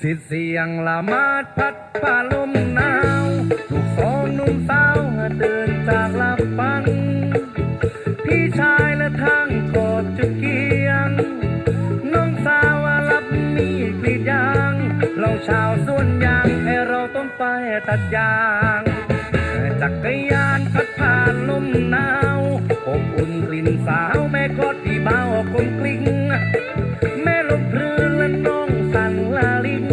สิเสียงละมาดพัดพาลมหนาวลูกสองนุ่มสาวเดินจากลับฟังพี่ชายและทางกอดจุดเกียง น้องสาวรับมีกรีดยาง เราชาวสวนยางให้เราต้องไปตัดยาง จักรยานพัดผ่านลมหนาวอบอุ่นกลิ่นสาวแม่กอดพี่เบากลมกลิ้งแม่ลมพรือและน้องสันลาลิง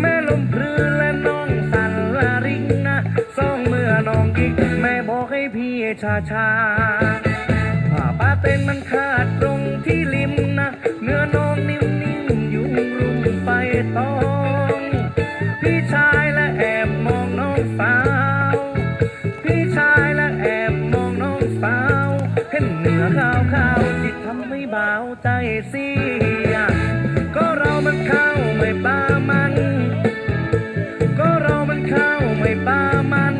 แม่ลมพรือและน้องสันลาริงนะสองเมื่อน้องกิกแม่บอกให้พี่ชาชาผ้าป้าเต้นมันขาดตรงที่ริมนะเนื้อน้องนิ่ บาใจเสีย ก็เรามันเข้าไม่ปามัน ก็เรามันเข้าไม่ปามัน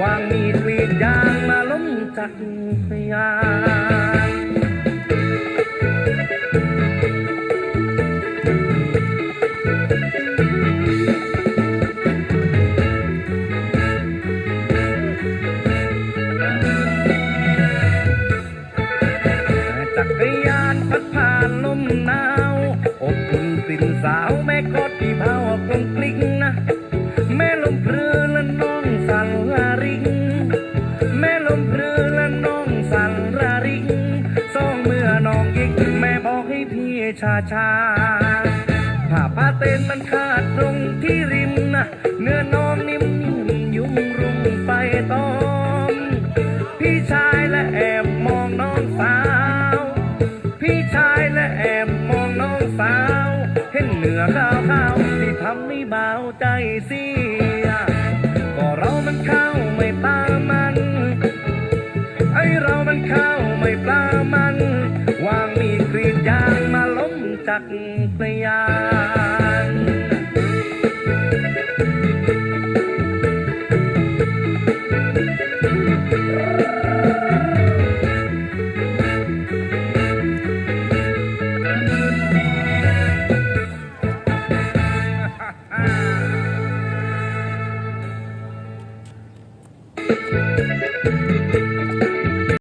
วางมีดกรีดยางมาล้มจักรยานจักร สาวแม่กอดพี่เผากลมกลิ้งนะ แม่ลมพรือและน้องสันลาริง แม่ลมพรือและน้องสันลาริงสองเมื่อน้องยิกแม่บอกให้พี่ชาชาผ้าผ้าเต้นมันขาดตรงที่ริมนะเนื้อน้องนิ่มยุ่งรุงไปตอมพี่ชายและแอบมองน้องสาว พี่ชายและแอบมองน้องสาว เหนือขาวข้าวที่ทำให้เบาใจเสีย ก็เรามันเข้าไม่ปามัน ไอเรามันเข้าไม่ปลามัน วางมีดกรีดยางมาล้มจักรยาน